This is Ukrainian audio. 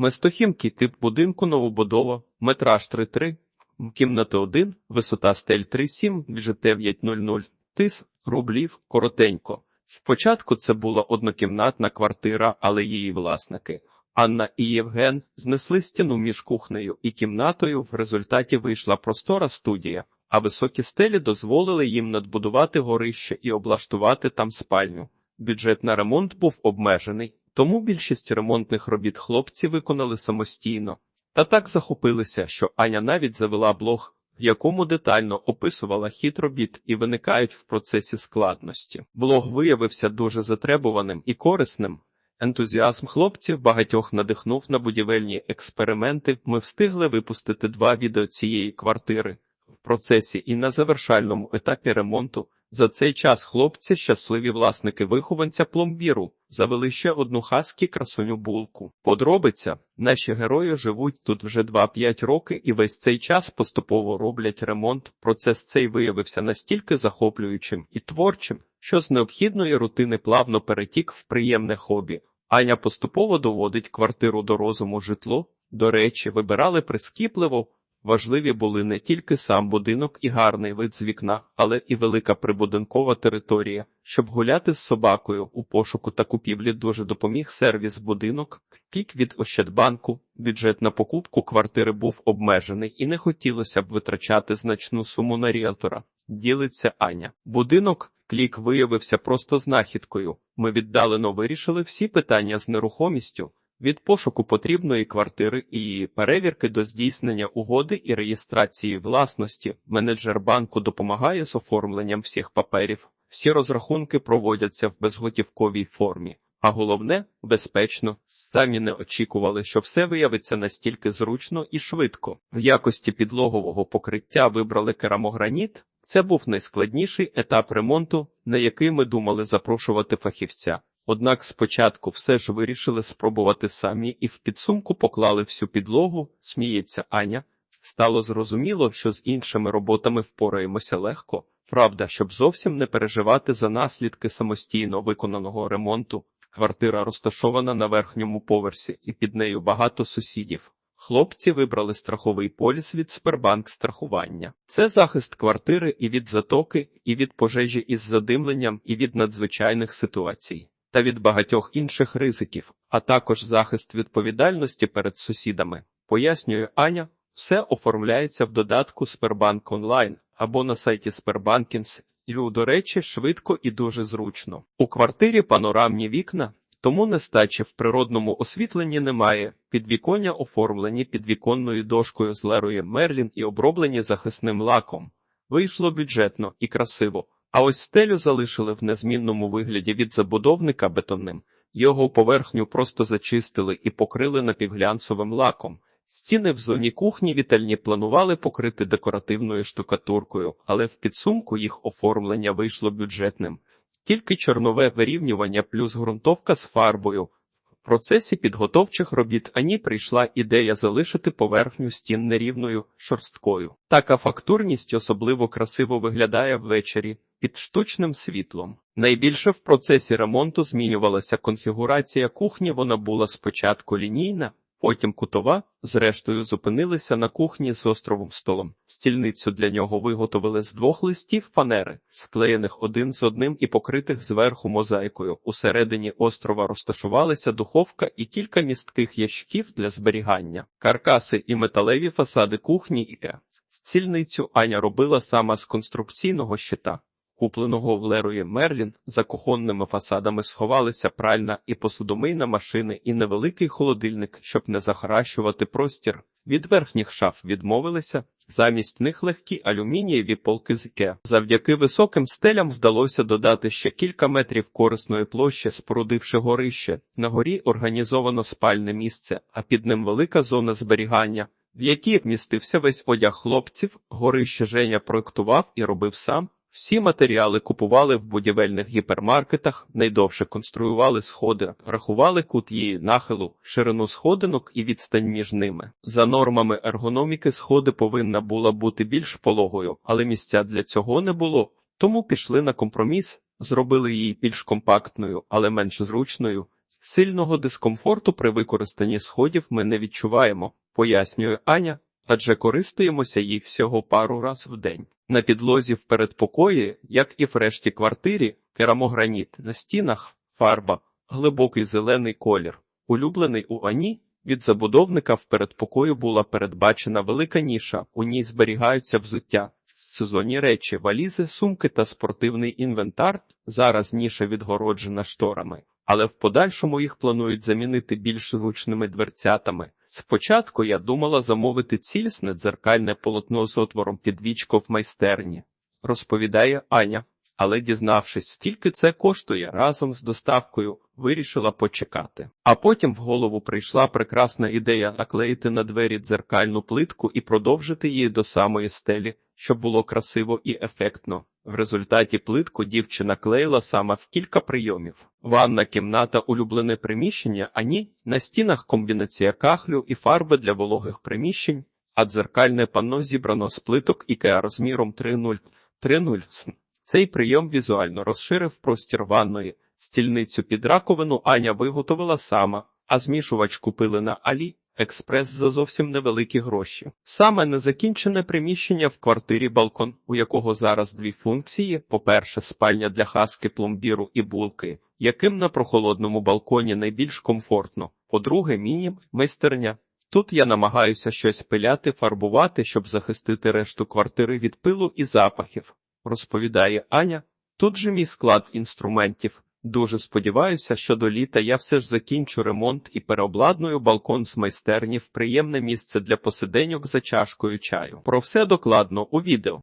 Местохімкий тип будинку новобудова, метраж 3,3, кімната 1, висота стель 3,7, бюджет 9,00, тис, рублів, коротенько. Спочатку це була однокімнатна квартира, але її власники, Анна і Євген, знесли стіну між кухнею і кімнатою, в результаті вийшла простора студія, а високі стелі дозволили їм надбудувати горище і облаштувати там спальню. Бюджет на ремонт був обмежений, тому більшість ремонтних робіт хлопці виконали самостійно. Та так захопилися, що Аня навіть завела блог, в якому детально описувала хід робіт і виникають в процесі складності. Блог виявився дуже затребуваним і корисним. Ентузіазм хлопців багатьох надихнув на будівельні експерименти. Ми встигли випустити два відео цієї квартири в процесі і на завершальному етапі ремонту. За цей час хлопці, щасливі власники вихованця пломбіру, завели ще одну хаскі красуню булку. Подробиця наші герої живуть тут вже 2-5 роки і весь цей час поступово роблять ремонт. Процес цей виявився настільки захоплюючим і творчим, що з необхідної рутини плавно перетік в приємне хобі. Аня поступово доводить квартиру до розуму житло. До речі, вибирали прискіпливо. Важливі були не тільки сам будинок і гарний вид з вікна, але і велика прибудинкова територія. Щоб гуляти з собакою у пошуку та купівлі дуже допоміг сервіс будинок. Кік від Ощадбанку. Бюджет на покупку квартири був обмежений і не хотілося б витрачати значну суму на ріелтора. Ділиться Аня. Будинок клік виявився просто знахідкою. Ми віддалено вирішили всі питання з нерухомістю. Від пошуку потрібної квартири і перевірки до здійснення угоди і реєстрації власності менеджер банку допомагає з оформленням всіх паперів. Всі розрахунки проводяться в безготівковій формі, а головне безпечно. Самі не очікували, що все виявиться настільки зручно і швидко. В якості підлогового покриття вибрали керамограніт. Це був найскладніший етап ремонту, на який ми думали запрошувати фахівця. Однак спочатку все ж вирішили спробувати самі і в підсумку поклали всю підлогу, сміється Аня. Стало зрозуміло, що з іншими роботами впораємося легко. Правда, щоб зовсім не переживати за наслідки самостійно виконаного ремонту. Квартира розташована на верхньому поверсі, і під нею багато сусідів. Хлопці вибрали страховий поліс від Сбербанк страхування. Це захист квартири і від затоки, і від пожежі із задимленням, і від надзвичайних ситуацій та від багатьох інших ризиків, а також захист відповідальності перед сусідами. Пояснює Аня, все оформляється в додатку Сбербанк онлайн або на сайті Сбербанкінс. І, до речі, швидко і дуже зручно. У квартирі панорамні вікна, тому нестачі в природному освітленні немає. Підвіконня оформлені підвіконною дошкою з лерою Мерлін і оброблені захисним лаком. Вийшло бюджетно і красиво. А ось стелю залишили в незмінному вигляді від забудовника бетонним. Його поверхню просто зачистили і покрили напівглянцевим лаком. Стіни в зоні кухні вітальні планували покрити декоративною штукатуркою, але в підсумку їх оформлення вийшло бюджетним. Тільки чорнове вирівнювання плюс ґрунтовка з фарбою. Процесі підготовчих робіт Ані прийшла ідея залишити поверхню стін нерівною шорсткою. Така фактурність особливо красиво виглядає ввечері під штучним світлом. Найбільше в процесі ремонту змінювалася конфігурація кухні. Вона була спочатку лінійна, потім кутова. Зрештою, зупинилися на кухні з островом столом. Стільницю для нього виготовили з двох листів фанери, склеєних один з одним і покритих зверху мозаїкою. Усередині острова розташувалися духовка і кілька містких ящиків для зберігання, каркаси і металеві фасади кухні. і Стільницю Аня робила сама з конструкційного щита купленого в Лерої Мерлін, за кухонними фасадами сховалися пральна і посудомийна машини і невеликий холодильник, щоб не захаращувати простір. Від верхніх шаф відмовилися, замість них легкі алюмінієві полки з Іке. Завдяки високим стелям вдалося додати ще кілька метрів корисної площі, спорудивши горище. На горі організовано спальне місце, а під ним велика зона зберігання. В якій вмістився весь одяг хлопців, горище Женя проектував і робив сам, всі матеріали купували в будівельних гіпермаркетах, найдовше конструювали сходи, рахували кут її нахилу, ширину сходинок і відстань між ними. За нормами ергономіки, сходи повинна була бути більш пологою, але місця для цього не було. Тому пішли на компроміс, зробили її більш компактною, але менш зручною. Сильного дискомфорту при використанні сходів ми не відчуваємо, пояснює Аня, адже користуємося їй всього пару раз в день. На підлозі в передпокої, як і в решті квартирі, керамограніт на стінах, фарба, глибокий зелений колір. Улюблений у Ані від забудовника в передпокою була передбачена велика ніша, у ній зберігаються взуття, сезонні речі, валізи, сумки та спортивний інвентар. Зараз ніша відгороджена шторами, але в подальшому їх планують замінити більш зручними дверцятами. Спочатку я думала замовити цілісне дзеркальне полотно з отвором під вічко в майстерні, розповідає Аня. Але дізнавшись, скільки це коштує разом з доставкою, вирішила почекати. А потім в голову прийшла прекрасна ідея наклеїти на двері дзеркальну плитку і продовжити її до самої стелі, щоб було красиво і ефектно. В результаті плитку дівчина клеїла саме в кілька прийомів. Ванна кімната улюблене приміщення, а ні, на стінах комбінація кахлю і фарби для вологих приміщень, а дзеркальне панно зібрано з плиток IKEA розміром 3.0. 3.0. Цей прийом візуально розширив простір ванної. Стільницю під раковину Аня виготовила сама, а змішувач купили на Алі Експрес за зовсім невеликі гроші. Саме незакінчене приміщення в квартирі балкон, у якого зараз дві функції: по-перше, спальня для хаски, пломбіру і булки, яким на прохолодному балконі найбільш комфортно. По-друге, міні майстерня. Тут я намагаюся щось пиляти, фарбувати, щоб захистити решту квартири від пилу і запахів розповідає Аня. Тут же мій склад інструментів. Дуже сподіваюся, що до літа я все ж закінчу ремонт і переобладную балкон з майстерні в приємне місце для посиденьок за чашкою чаю. Про все докладно у відео.